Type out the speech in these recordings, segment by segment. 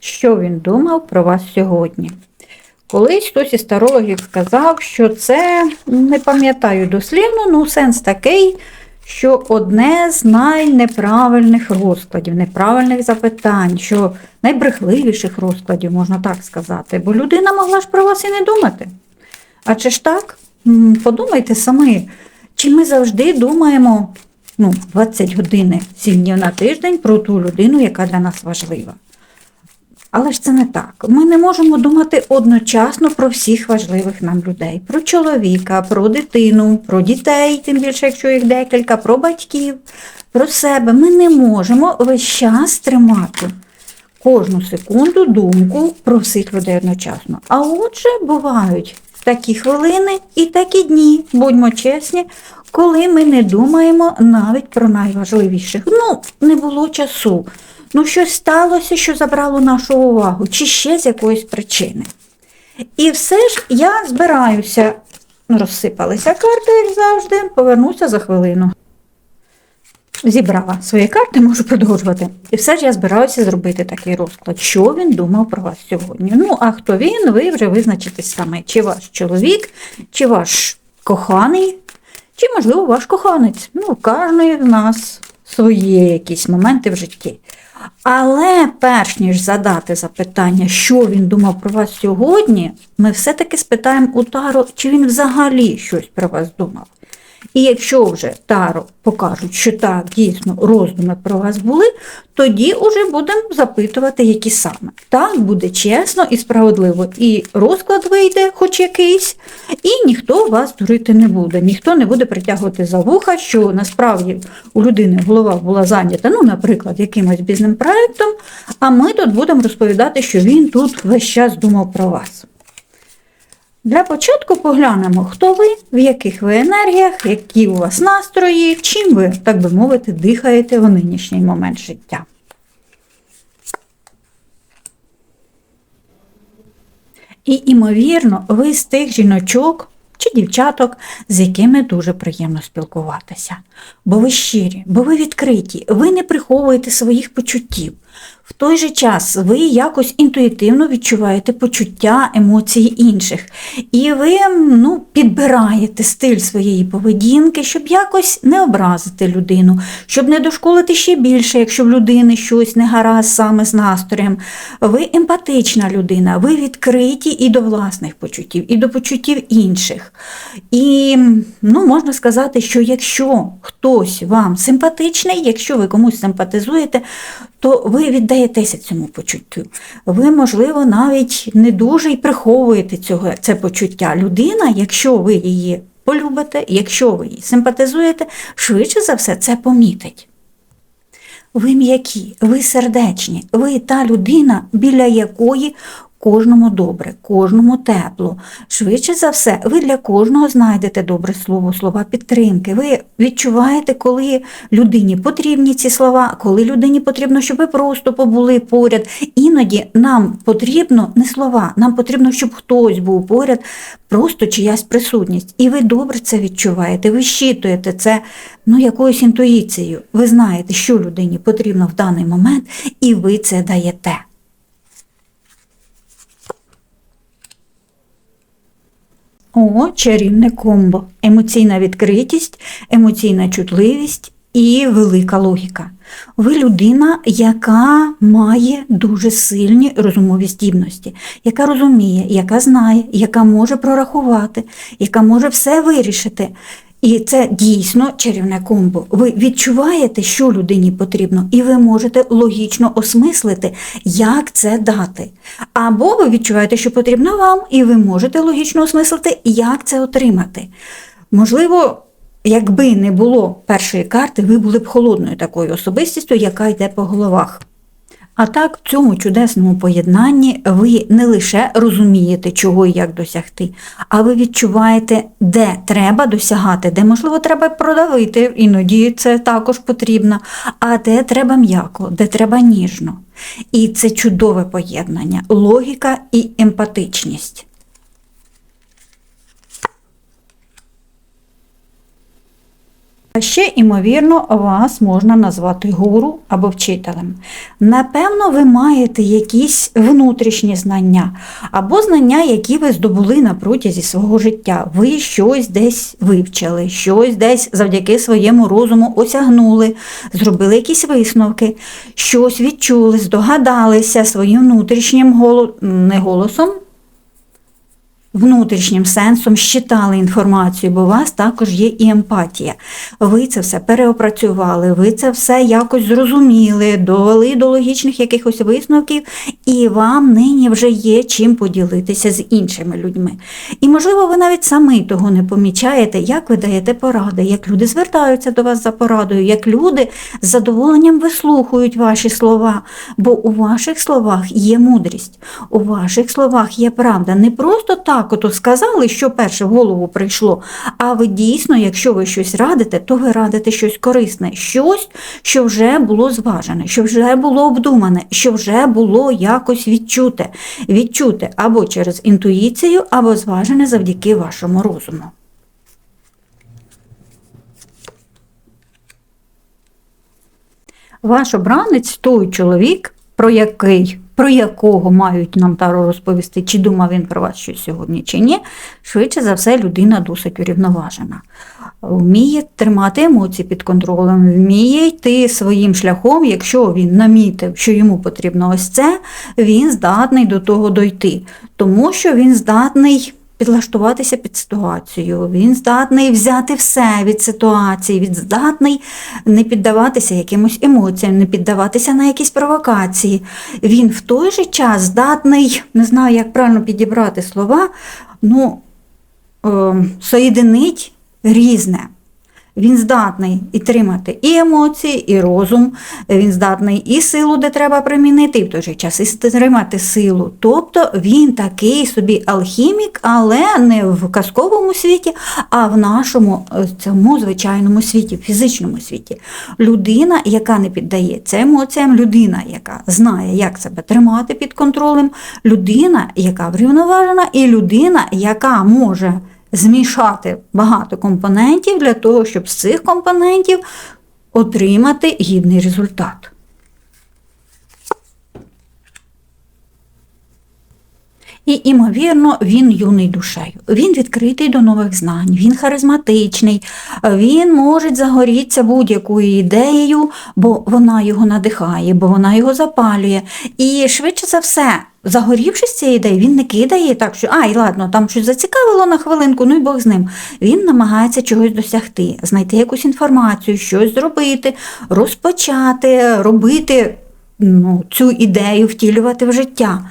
що він думав про вас сьогодні. Колись хтось із тарологів сказав, що це, не пам'ятаю дослівно, ну сенс такий, що одне з найнеправильних розкладів, неправильних запитань, що найбрехливіших розкладів, можна так сказати, бо людина могла ж про вас і не думати. А чи ж так? Подумайте самі, чи ми завжди думаємо ну, 20 годин, 7 днів на тиждень про ту людину, яка для нас важлива. Але ж це не так. Ми не можемо думати одночасно про всіх важливих нам людей: про чоловіка, про дитину, про дітей, тим більше, якщо їх декілька, про батьків, про себе. Ми не можемо весь час тримати кожну секунду думку про всіх людей одночасно. А отже, бувають такі хвилини і такі дні, будьмо чесні, коли ми не думаємо навіть про найважливіших. Ну, не було часу. Ну, щось сталося, що забрало нашу увагу, чи ще з якоїсь причини. І все ж я збираюся, ну, розсипалися карти, як завжди, повернуся за хвилину. Зібрала свої карти, можу продовжувати. І все ж я збираюся зробити такий розклад, що він думав про вас сьогодні. Ну, а хто він, ви вже визначитесь саме, чи ваш чоловік, чи ваш коханий, чи, можливо, ваш коханець. Ну, кожної з нас свої якісь моменти в житті. Але перш ніж задати запитання, що він думав про вас сьогодні, ми все-таки спитаємо у Таро, чи він взагалі щось про вас думав. І якщо вже Таро покажуть, що так, дійсно, роздуми про вас були, тоді вже будемо запитувати, які саме. Так буде чесно і справедливо. І розклад вийде, хоч якийсь, і ніхто вас дурити не буде. Ніхто не буде притягувати за вуха, що насправді у людини голова була зайнята, ну, наприклад, якимось бізним проектом, а ми тут будемо розповідати, що він тут весь час думав про вас. Для початку поглянемо, хто ви, в яких ви енергіях, які у вас настрої, чим ви, так би мовити, дихаєте в нинішній момент життя. І, імовірно, ви з тих жіночок чи дівчаток, з якими дуже приємно спілкуватися. Бо ви щирі, бо ви відкриті, ви не приховуєте своїх почуттів. В той же час ви якось інтуїтивно відчуваєте почуття, емоції інших. І ви ну, підбираєте стиль своєї поведінки, щоб якось не образити людину, щоб не дошколити ще більше, якщо в людини щось не гаразд саме з настроєм. Ви емпатична людина, ви відкриті і до власних почуттів, і до почуттів інших. І ну, можна сказати, що якщо хтось вам симпатичний, якщо ви комусь симпатизуєте, то ви віддаєтеся цьому почуттю. Ви, можливо, навіть не дуже й приховуєте цього, це почуття. Людина, якщо ви її полюбите, якщо ви її симпатизуєте, швидше за все це помітить. Ви м'які, ви сердечні, ви та людина, біля якої кожному добре, кожному тепло. Швидше за все, ви для кожного знайдете добре слово, слова підтримки. Ви відчуваєте, коли людині потрібні ці слова, коли людині потрібно, щоб ви просто побули поряд. Іноді нам потрібно не слова, нам потрібно, щоб хтось був поряд, просто чиясь присутність. І ви добре це відчуваєте, ви щитуєте це ну, якоюсь інтуїцією. Ви знаєте, що людині потрібно в даний момент, і ви це даєте. О, чарівне комбо. Емоційна відкритість, емоційна чутливість і велика логіка. Ви людина, яка має дуже сильні розумові здібності, яка розуміє, яка знає, яка може прорахувати, яка може все вирішити. І це дійсно чарівне комбо. Ви відчуваєте, що людині потрібно, і ви можете логічно осмислити, як це дати. Або ви відчуваєте, що потрібно вам, і ви можете логічно осмислити, як це отримати. Можливо, якби не було першої карти, ви були б холодною такою особистістю, яка йде по головах. А так, в цьому чудесному поєднанні ви не лише розумієте, чого і як досягти, а ви відчуваєте, де треба досягати, де, можливо, треба продавити, іноді це також потрібно, а де треба м'яко, де треба ніжно. І це чудове поєднання, логіка і емпатичність. А ще, ймовірно, вас можна назвати гуру або вчителем. Напевно, ви маєте якісь внутрішні знання, або знання, які ви здобули на протязі свого життя. Ви щось десь вивчили, щось десь завдяки своєму розуму осягнули, зробили якісь висновки, щось відчули, здогадалися своїм внутрішнім голо... не голосом, внутрішнім сенсом щитали інформацію, бо у вас також є і емпатія. Ви це все переопрацювали, ви це все якось зрозуміли, довели до логічних якихось висновків, і вам нині вже є чим поділитися з іншими людьми. І, можливо, ви навіть самі того не помічаєте, як ви даєте поради, як люди звертаються до вас за порадою, як люди з задоволенням вислухають ваші слова, бо у ваших словах є мудрість, у ваших словах є правда. Не просто так ото сказали, що перше в голову прийшло, а ви дійсно, якщо ви щось радите, то ви радите щось корисне, щось, що вже було зважене, що вже було обдумане, що вже було якось відчуте, відчуте або через інтуїцію, або зважене завдяки вашому розуму. Ваш обранець той чоловік, про який, про якого мають нам Таро розповісти, чи думав він про вас щось сьогодні, чи ні, швидше за все, людина досить урівноважена. Вміє тримати емоції під контролем, вміє йти своїм шляхом, якщо він намітив, що йому потрібно ось це, він здатний до того дойти, тому що він здатний підлаштуватися під ситуацію, він здатний взяти все від ситуації, він здатний не піддаватися якимось емоціям, не піддаватися на якісь провокації. Він в той же час здатний, не знаю, як правильно підібрати слова, ну, е, соєдинить різне. Він здатний і тримати і емоції, і розум, він здатний і силу, де треба примінити, і в той же час і стримати силу. Тобто він такий собі алхімік, але не в казковому світі, а в нашому е, цьому звичайному світі, в фізичному світі. Людина, яка не піддається емоціям, людина, яка знає, як себе тримати під контролем, людина, яка врівноважена, і людина, яка може змішати багато компонентів для того, щоб з цих компонентів отримати гідний результат. І, імовірно, він юний душею. Він відкритий до нових знань, він харизматичний, він може загорітися будь-якою ідеєю, бо вона його надихає, бо вона його запалює. І швидше за все, загорівшись цією ідеєю, він не кидає так, що ай, ладно, там щось зацікавило на хвилинку, ну й Бог з ним. Він намагається чогось досягти, знайти якусь інформацію, щось зробити, розпочати, робити ну, цю ідею втілювати в життя.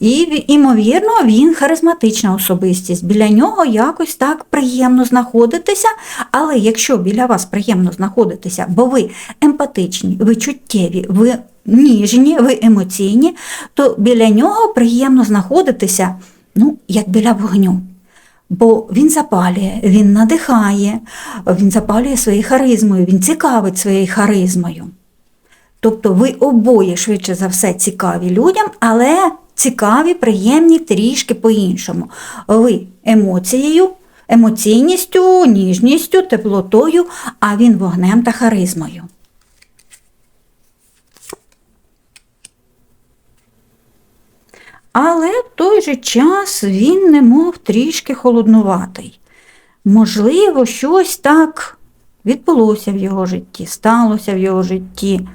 І, імовірно, він харизматична особистість. Біля нього якось так приємно знаходитися, але якщо біля вас приємно знаходитися, бо ви емпатичні, ви чуттєві, ви ніжні, ви емоційні, то біля нього приємно знаходитися, ну, як біля вогню. Бо він запалює, він надихає, він запалює своєю харизмою, він цікавить своєю харизмою. Тобто ви обоє, швидше за все, цікаві людям, але цікаві, приємні трішки по-іншому. Ви емоцією, емоційністю, ніжністю, теплотою, а він вогнем та харизмою. Але в той же час він немов трішки холоднуватий. Можливо, щось так відбулося в його житті, сталося в його житті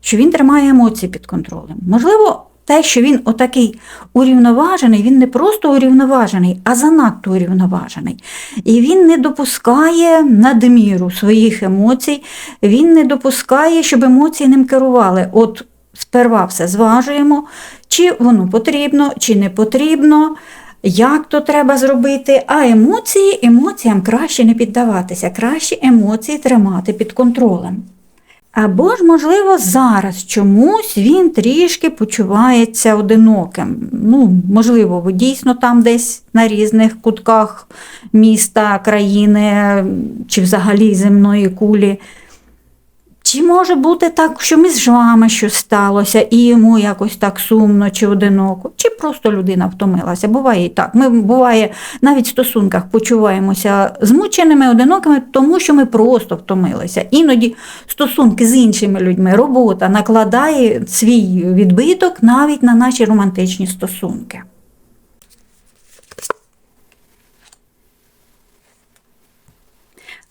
що він тримає емоції під контролем. Можливо, те, що він отакий урівноважений, він не просто урівноважений, а занадто урівноважений. І він не допускає надміру своїх емоцій, він не допускає, щоб емоції ним керували. От сперва все зважуємо, чи воно потрібно, чи не потрібно. Як то треба зробити, а емоції емоціям краще не піддаватися, краще емоції тримати під контролем. Або ж, можливо, зараз чомусь він трішки почувається одиноким. Ну, Можливо, ви дійсно там десь на різних кутках міста, країни чи взагалі земної кулі. Чи може бути так, що між вами щось сталося, і йому якось так сумно чи одиноко, чи просто людина втомилася. Буває і так. Ми буває навіть в стосунках почуваємося змученими, одинокими, тому що ми просто втомилися. Іноді стосунки з іншими людьми, робота накладає свій відбиток навіть на наші романтичні стосунки.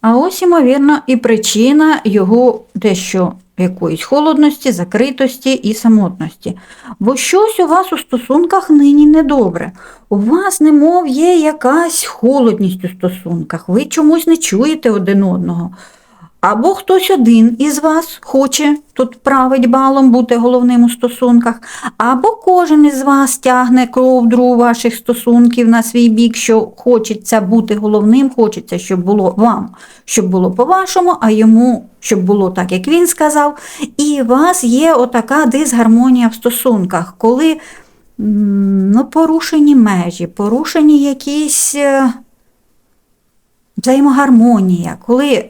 А ось, ймовірно, і причина його дещо якоїсь холодності, закритості і самотності. Бо щось у вас у стосунках нині недобре. У вас, немов є якась холодність у стосунках, ви чомусь не чуєте один одного. Або хтось один із вас хоче тут править балом бути головним у стосунках, або кожен із вас тягне ковдру ваших стосунків на свій бік, що хочеться бути головним, хочеться, щоб було вам, щоб було по-вашому, а йому, щоб було так, як він сказав. І у вас є отака дисгармонія в стосунках, коли ну, порушені межі, порушені якісь е, взаємогармонія, коли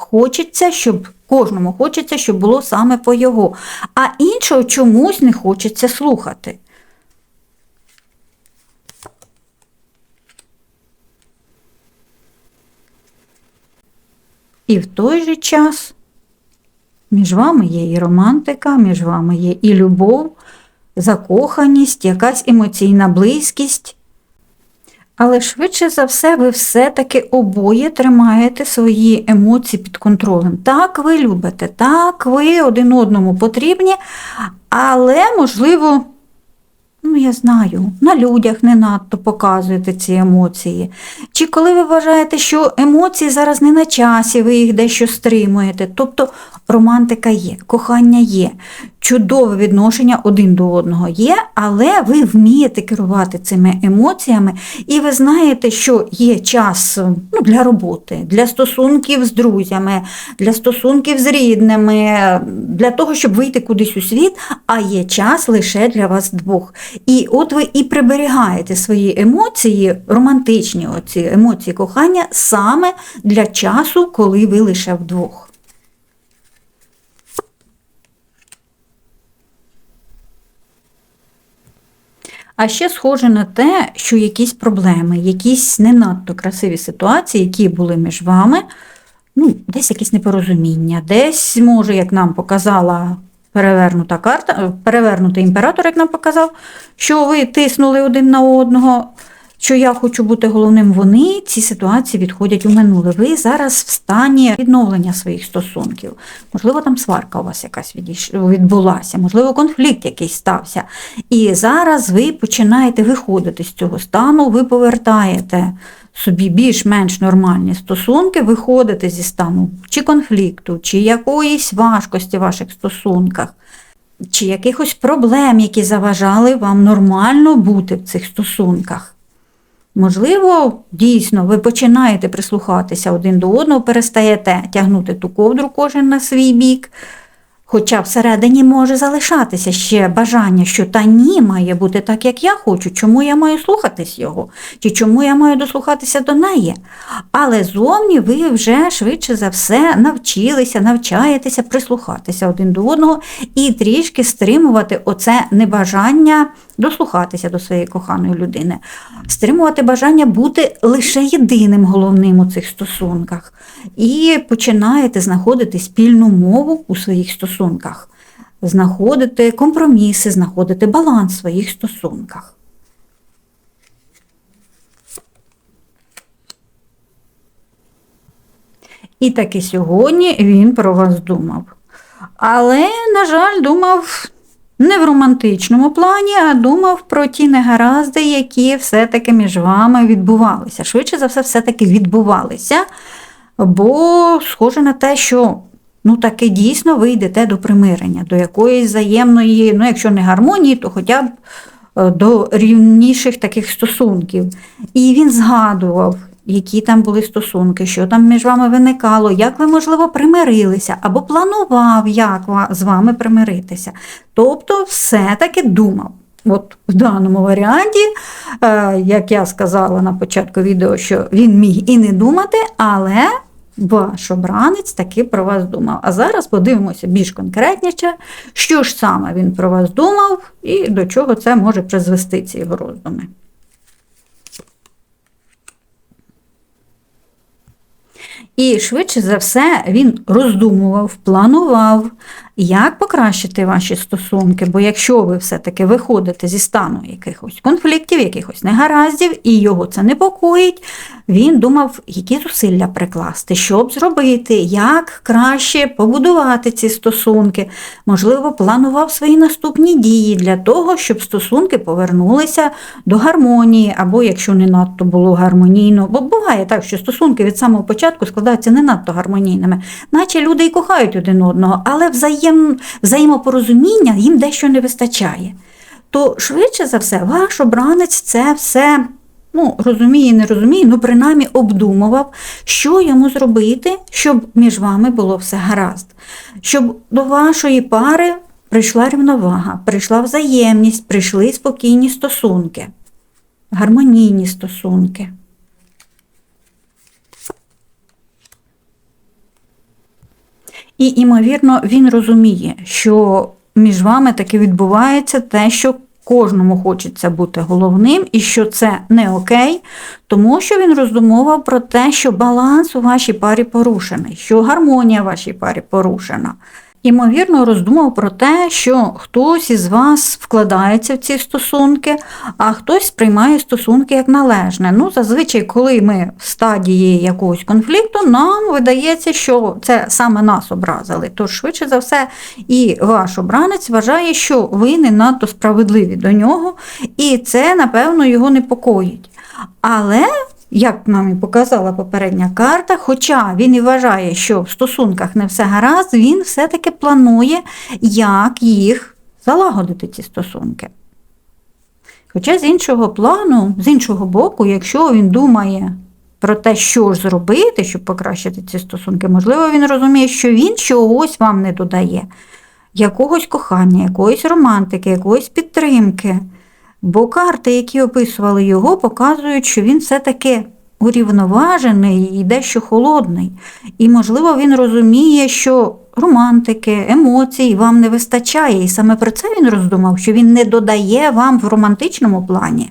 хочеться, щоб кожному хочеться, щоб було саме по його, а іншого чомусь не хочеться слухати. І в той же час між вами є і романтика, між вами є і любов, закоханість, якась емоційна близькість. Але швидше за все, ви все-таки обоє тримаєте свої емоції під контролем. Так, ви любите, так, ви один одному потрібні, але, можливо, ну, я знаю, на людях не надто показуєте ці емоції. Чи коли ви вважаєте, що емоції зараз не на часі, ви їх дещо стримуєте. Тобто романтика є, кохання є, чудове відношення один до одного є, але ви вмієте керувати цими емоціями, і ви знаєте, що є час ну, для роботи, для стосунків з друзями, для стосунків з рідними, для того, щоб вийти кудись у світ, а є час лише для вас двох. І от ви і приберігаєте свої емоції, романтичні оці емоції кохання саме для часу, коли ви лише вдвох. А ще схоже на те, що якісь проблеми, якісь не надто красиві ситуації, які були між вами, ну, десь якісь непорозуміння, десь, може, як нам показала перевернута карта, перевернутий імператор, як нам показав, що ви тиснули один на одного, що я хочу бути головним, вони ці ситуації відходять у минуле. Ви зараз в стані відновлення своїх стосунків. Можливо, там сварка у вас якась відбулася, можливо, конфлікт якийсь стався. І зараз ви починаєте виходити з цього стану, ви повертаєте собі більш-менш нормальні стосунки, виходите зі стану чи конфлікту, чи якоїсь важкості в ваших стосунках. Чи якихось проблем, які заважали вам нормально бути в цих стосунках. Можливо, дійсно, ви починаєте прислухатися один до одного, перестаєте тягнути ту ковдру кожен на свій бік. Хоча всередині може залишатися ще бажання, що та ні має бути так, як я хочу, чому я маю слухатись його, чи чому я маю дослухатися до неї. Але зовні ви вже швидше за все навчилися, навчаєтеся прислухатися один до одного і трішки стримувати оце небажання дослухатися до своєї коханої людини, стримувати бажання бути лише єдиним головним у цих стосунках. І починаєте знаходити спільну мову у своїх стосунках, знаходити компроміси, знаходити баланс в своїх стосунках. І таки сьогодні він про вас думав. Але, на жаль, думав не в романтичному плані, а думав про ті негаразди, які все-таки між вами відбувалися. Швидше за все, все-таки відбувалися, бо схоже на те, що ну таки дійсно ви йдете до примирення, до якоїсь взаємної, ну якщо не гармонії, то хоча б е, до рівніших таких стосунків. І він згадував які там були стосунки, що там між вами виникало, як ви, можливо, примирилися, або планував, як з вами примиритися. Тобто, все-таки думав. От в даному варіанті, е, як я сказала на початку відео, що він міг і не думати, але ваш обранець таки про вас думав. А зараз подивимося більш конкретніше, що ж саме він про вас думав і до чого це може призвести ці його роздуми. І швидше за все він роздумував, планував, як покращити ваші стосунки. Бо якщо ви все-таки виходите зі стану якихось конфліктів, якихось негараздів, і його це непокоїть, він думав, які зусилля прикласти, що б зробити, як краще побудувати ці стосунки. Можливо, планував свої наступні дії для того, щоб стосунки повернулися до гармонії, або якщо не надто було гармонійно, бо буває так, що стосунки від самого початку складаються не надто гармонійними, наче люди і кохають один одного, але взаєм, взаємопорозуміння їм дещо не вистачає. То швидше за все, ваш обранець це все ну, розуміє, не розуміє, ну принаймні обдумував, що йому зробити, щоб між вами було все гаразд, щоб до вашої пари прийшла рівновага, прийшла взаємність, прийшли спокійні стосунки, гармонійні стосунки. І, імовірно, він розуміє, що між вами таки відбувається те, що кожному хочеться бути головним, і що це не окей, тому що він роздумував про те, що баланс у вашій парі порушений, що гармонія в вашій парі порушена. Імовірно, роздумав про те, що хтось із вас вкладається в ці стосунки, а хтось сприймає стосунки як належне. Ну, зазвичай, коли ми в стадії якогось конфлікту, нам видається, що це саме нас образили. Тож, швидше за все, і ваш обранець вважає, що ви не надто справедливі до нього, і це, напевно, його непокоїть. Але як нам і показала попередня карта, хоча він і вважає, що в стосунках не все гаразд, він все-таки планує, як їх залагодити, ці стосунки. Хоча з іншого плану, з іншого боку, якщо він думає про те, що ж зробити, щоб покращити ці стосунки, можливо, він розуміє, що він чогось вам не додає, якогось кохання, якоїсь романтики, якоїсь підтримки. Бо карти, які описували його, показують, що він все-таки урівноважений і дещо холодний. І, можливо, він розуміє, що романтики, емоцій вам не вистачає. І саме про це він роздумав, що він не додає вам в романтичному плані.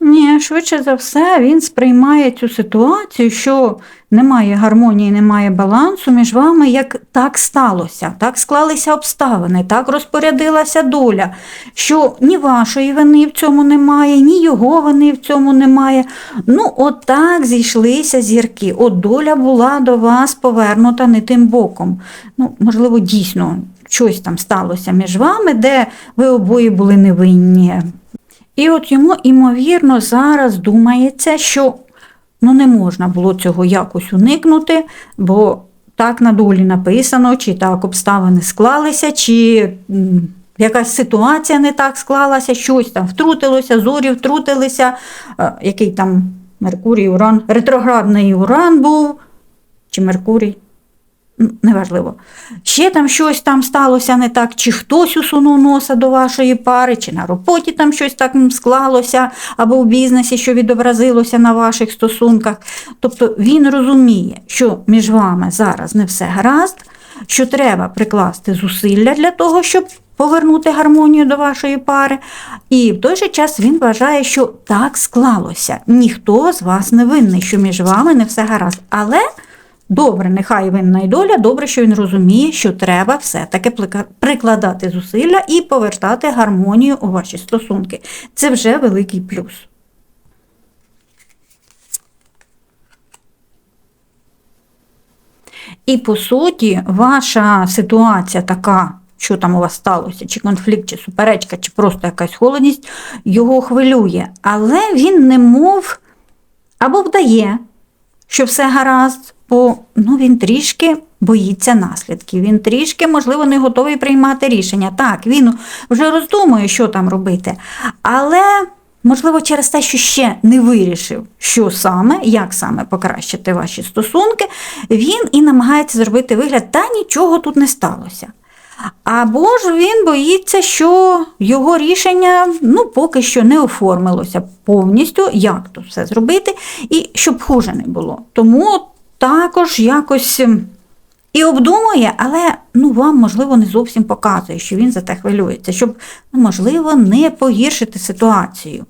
Ні, швидше за все, він сприймає цю ситуацію, що немає гармонії, немає балансу між вами, як так сталося, так склалися обставини, так розпорядилася доля, що ні вашої вини в цьому немає, ні його вини в цьому немає. Ну, от так зійшлися зірки. От доля була до вас повернута не тим боком. Ну, Можливо, дійсно щось там сталося між вами, де ви обоє були невинні. І от йому, імовірно, зараз думається, що ну, не можна було цього якось уникнути, бо так на долі написано, чи так обставини склалися, чи якась ситуація не так склалася, щось там втрутилося, зорі втрутилися, який там Меркурій, Уран, ретроградний Уран був, чи Меркурій неважливо. Ще там щось там сталося не так, чи хтось усунув носа до вашої пари, чи на роботі там щось так склалося, або в бізнесі, що відобразилося на ваших стосунках. Тобто він розуміє, що між вами зараз не все гаразд, що треба прикласти зусилля для того, щоб повернути гармонію до вашої пари. І в той же час він вважає, що так склалося. Ніхто з вас не винний, що між вами не все гаразд. Але Добре, нехай винна й доля, добре, що він розуміє, що треба все-таки прикладати зусилля і повертати гармонію у ваші стосунки. Це вже великий плюс. І по суті, ваша ситуація така, що там у вас сталося, чи конфлікт, чи суперечка, чи просто якась холодність, його хвилює. Але він не мов або вдає, що все гаразд бо ну, він трішки боїться наслідків. Він трішки, можливо, не готовий приймати рішення. Так, він вже роздумує, що там робити. Але, можливо, через те, що ще не вирішив, що саме, як саме покращити ваші стосунки, він і намагається зробити вигляд, та нічого тут не сталося. Або ж він боїться, що його рішення ну, поки що не оформилося повністю, як тут все зробити, і щоб хуже не було. Тому також якось ем, і обдумує, але ну, вам, можливо, не зовсім показує, що він за те хвилюється, щоб, ну, можливо, не погіршити ситуацію,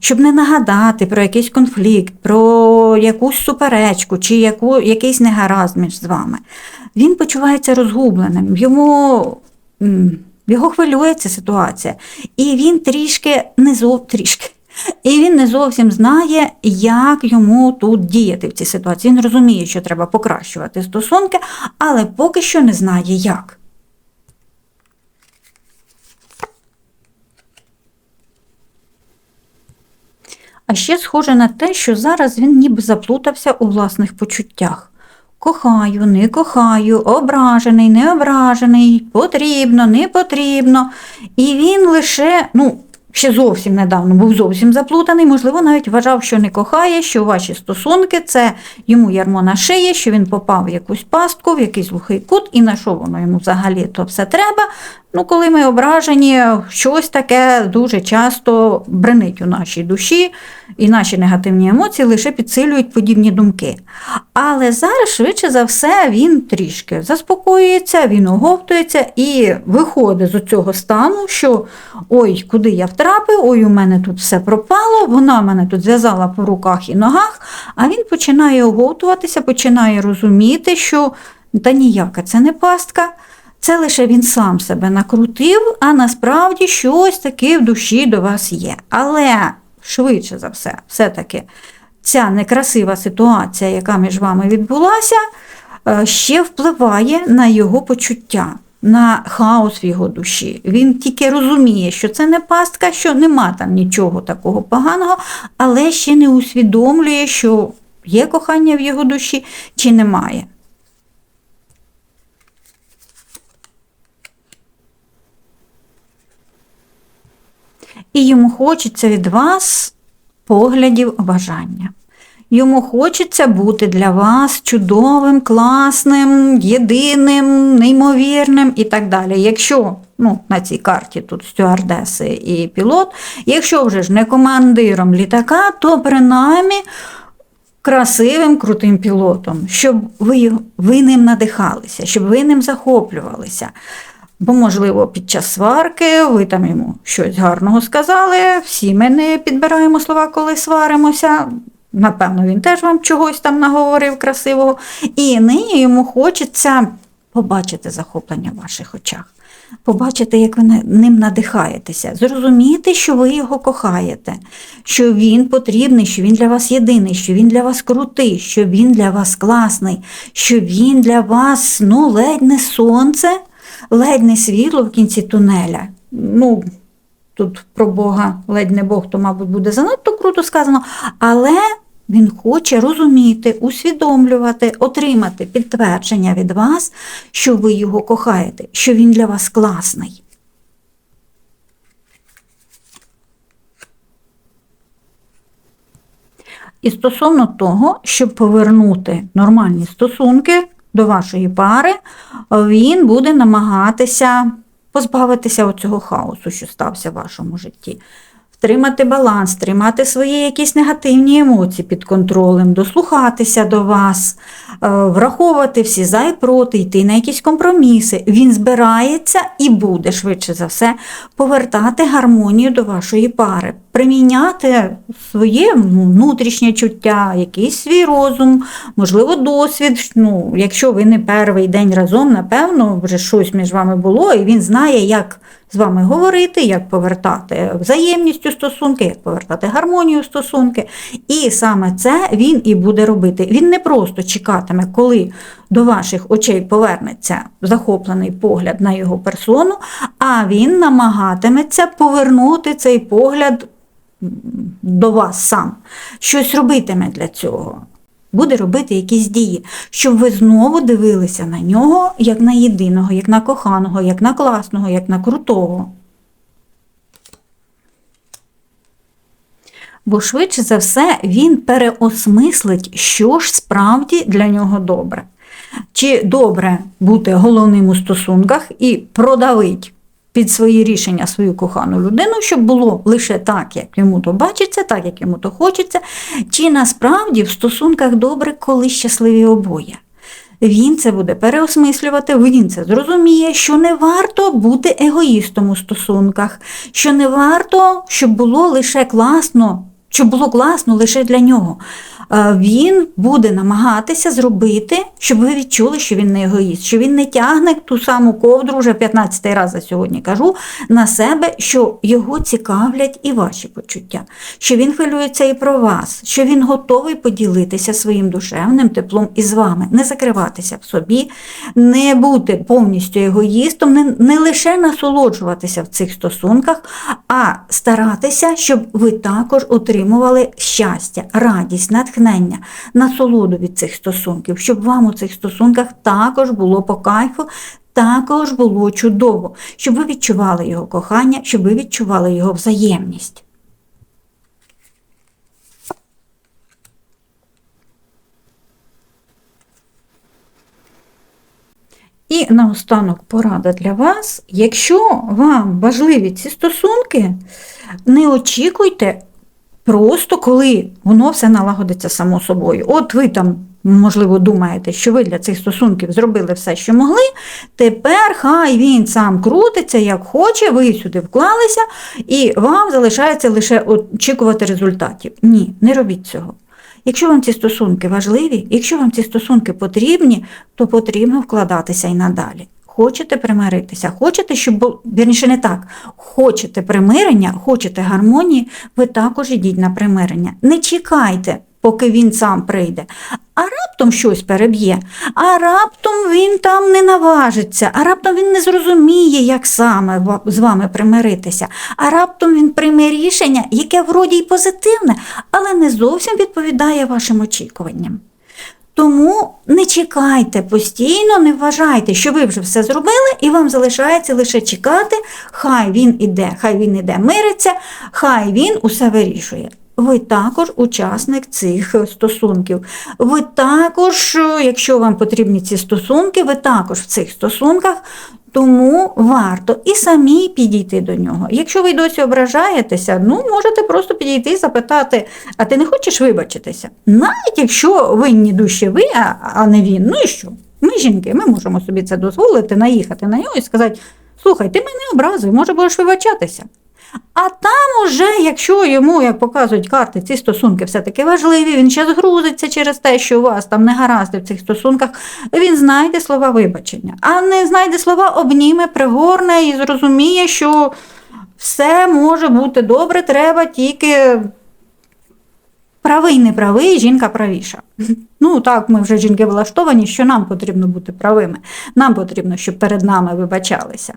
щоб не нагадати про якийсь конфлікт, про якусь суперечку чи яку, якийсь негаразд між з вами. Він почувається розгубленим, йому. Його хвилює ця ситуація, і він трішки не зов трішки. І він не зовсім знає, як йому тут діяти в цій ситуації. Він розуміє, що треба покращувати стосунки, але поки що не знає як. А ще схоже на те, що зараз він ніби заплутався у власних почуттях. Кохаю, не кохаю, ображений, не ображений, потрібно, не потрібно. І він лише, ну, ще зовсім недавно був зовсім заплутаний, можливо, навіть вважав, що не кохає, що ваші стосунки це йому ярмо на шиї, що він попав в якусь пастку, в якийсь глухий кут, і на що воно йому взагалі то все треба. Ну, коли ми ображені, щось таке дуже часто бренить у нашій душі, і наші негативні емоції лише підсилюють подібні думки. Але зараз, швидше за все, він трішки заспокоюється, він оговтується і виходить з цього стану, що ой, куди я втрапив, ой, у мене тут все пропало, вона мене тут зв'язала по руках і ногах, а він починає оговтуватися, починає розуміти, що та ніяка це не пастка. Це лише він сам себе накрутив, а насправді щось таке в душі до вас є. Але швидше за все, все-таки ця некрасива ситуація, яка між вами відбулася, е, ще впливає на його почуття, на хаос в його душі. Він тільки розуміє, що це не пастка, що нема там нічого такого поганого, але ще не усвідомлює, що є кохання в його душі чи немає. І йому хочеться від вас поглядів бажання. Йому хочеться бути для вас чудовим, класним, єдиним, неймовірним і так далі. Якщо ну, на цій карті тут стюардеси і пілот, якщо вже ж не командиром літака, то принаймні красивим, крутим пілотом, щоб ви, ви ним надихалися, щоб ви ним захоплювалися. Бо, можливо, під час сварки ви там йому щось гарного сказали, всі ми не підбираємо слова, коли сваримося. Напевно, він теж вам чогось там наговорив красивого. І нині йому хочеться побачити захоплення в ваших очах, побачити, як ви ним надихаєтеся, зрозуміти, що ви його кохаєте, що він потрібний, що він для вас єдиний, що він для вас крутий, що він для вас класний, що він для вас ну, ледь не сонце, ледь не світло в кінці тунеля. Ну, тут про Бога, ледь не Бог, то, мабуть, буде занадто круто сказано, але він хоче розуміти, усвідомлювати, отримати підтвердження від вас, що ви його кохаєте, що він для вас класний. І стосовно того, щоб повернути нормальні стосунки до вашої пари, він буде намагатися позбавитися цього хаосу, що стався в вашому житті. Втримати баланс, тримати свої якісь негативні емоції під контролем, дослухатися до вас, е, враховувати всі за і проти, йти на якісь компроміси. Він збирається і буде швидше за все повертати гармонію до вашої пари, приміняти своє ну, внутрішнє чуття, якийсь свій розум, можливо, досвід. Ну, якщо ви не перший день разом, напевно, вже щось між вами було, і він знає, як з вами говорити, як повертати взаємність у стосунки, як повертати гармонію стосунки. І саме це він і буде робити. Він не просто чекатиме, коли до ваших очей повернеться захоплений погляд на його персону, а він намагатиметься повернути цей погляд до вас сам. Щось робитиме для цього. Буде робити якісь дії, щоб ви знову дивилися на нього як на єдиного, як на коханого, як на класного, як на крутого. Бо швидше за все він переосмислить, що ж справді для нього добре. чи добре бути головним у стосунках і продавить під свої рішення свою кохану людину, щоб було лише так, як йому то бачиться, так як йому то хочеться, чи насправді в стосунках добре, коли щасливі обоє. Він це буде переосмислювати, він це зрозуміє, що не варто бути егоїстом у стосунках, що не варто, щоб було лише класно, щоб було класно лише для нього. Е, Він буде намагатися зробити, щоб ви відчули, що він не егоїст, що він не тягне ту саму ковдру, вже 15 раз за сьогодні кажу, на себе, що його цікавлять і ваші почуття, що він хвилюється і про вас, що він готовий поділитися своїм душевним теплом із вами, не закриватися в собі, не бути повністю егоїстом, не, не лише насолоджуватися в цих стосунках, а старатися, щоб ви також отримували щастя, радість, натхнення, насолоду від цих стосунків, щоб вам у цих стосунках також було по кайфу. Також було чудово, щоб ви відчували його кохання, щоб ви відчували його взаємність. І наостанок порада для вас. Якщо вам важливі ці стосунки, не очікуйте просто, коли воно все налагодиться само собою. От ви там, можливо, думаєте, що ви для цих стосунків зробили все, що могли. Тепер хай він сам крутиться, як хоче, ви сюди вклалися, і вам залишається лише очікувати результатів. Ні, не робіть цього. Якщо вам ці стосунки важливі, якщо вам ці стосунки потрібні, то потрібно вкладатися і надалі. Хочете примиритися, хочете, щоб вірніше не так. Хочете примирення, хочете гармонії, ви також йдіть на примирення. Не чекайте, поки він сам прийде. А раптом щось переб'є, а раптом він там не наважиться, а раптом він не зрозуміє, як саме з вами примиритися, а раптом він прийме рішення, яке вроді й позитивне, але не зовсім відповідає вашим очікуванням. Тому не чекайте постійно, не вважайте, що ви вже все зробили, і вам залишається лише чекати, хай він іде, хай він іде мириться, хай він усе вирішує. Ви також учасник цих стосунків. Ви також, е, якщо вам потрібні ці стосунки, ви також в цих стосунках, тому варто і самі підійти до нього. Якщо ви досі ображаєтеся, ну можете просто підійти і запитати, а ти не хочеш вибачитися? Навіть якщо винні душі ви, а, не він, ну і що? Ми жінки, ми можемо собі це дозволити, наїхати на нього і сказати: слухай, ти мене образив, може будеш вибачатися. А там уже, якщо йому, як показують карти, ці стосунки все-таки важливі, він ще згрузиться через те, що у вас там не гаразди в цих стосунках, він знайде слова вибачення, а не знайде слова обніме, пригорне і зрозуміє, що все може бути добре, треба тільки правий, не правий, жінка правіша. Ну так, ми вже жінки влаштовані, що нам потрібно бути правими. Нам потрібно, щоб перед нами вибачалися.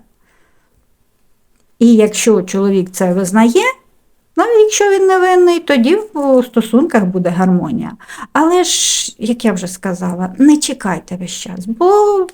І якщо чоловік це визнає, навіть якщо він не винний, тоді в стосунках буде гармонія. Але ж, як я вже сказала, не чекайте весь час, бо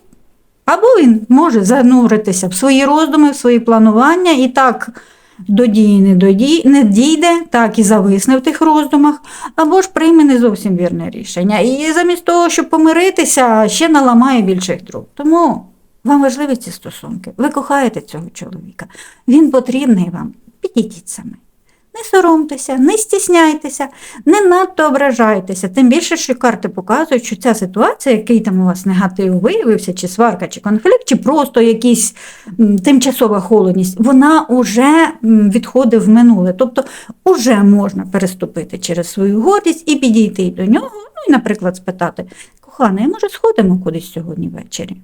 або він може зануритися в свої роздуми, в свої планування і так до дії не, доді, не дійде, так і зависне в тих роздумах, або ж прийме не зовсім вірне рішення. І замість того, щоб помиритися, ще наламає більших дров. Тому вам важливі ці стосунки. Ви кохаєте цього чоловіка. Він потрібний вам. Підійдіть самі. Не соромтеся, не стісняйтеся, не надто ображайтеся. Тим більше, що карти показують, що ця ситуація, який там у вас негатив виявився, чи сварка, чи конфлікт, чи просто якась тимчасова холодність, вона вже відходить в минуле. Тобто вже можна переступити через свою гордість і підійти до нього, ну і, наприклад, спитати, коханий, може, сходимо кудись сьогодні ввечері?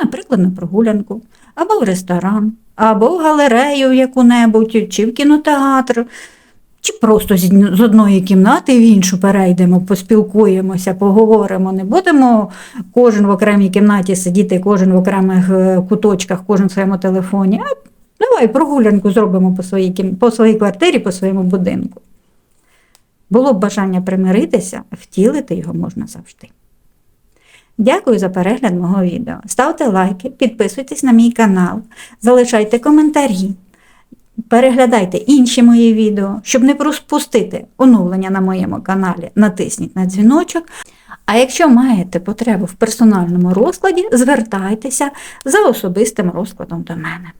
Наприклад, на прогулянку, або в ресторан, або в галерею яку-небудь, чи в кінотеатр, чи просто з одної кімнати в іншу перейдемо, поспілкуємося, поговоримо. Не будемо кожен в окремій кімнаті сидіти, кожен в окремих е, куточках, кожен в своєму телефоні. А давай прогулянку зробимо по своїй, по своїй квартирі, по своєму будинку. Було б бажання примиритися, втілити його можна завжди. Дякую за перегляд мого відео. Ставте лайки, підписуйтесь на мій канал, залишайте коментарі, переглядайте інші мої відео, щоб не пропустити оновлення на моєму каналі, натисніть на дзвіночок. А якщо маєте потребу в персональному розкладі, звертайтеся за особистим розкладом до мене.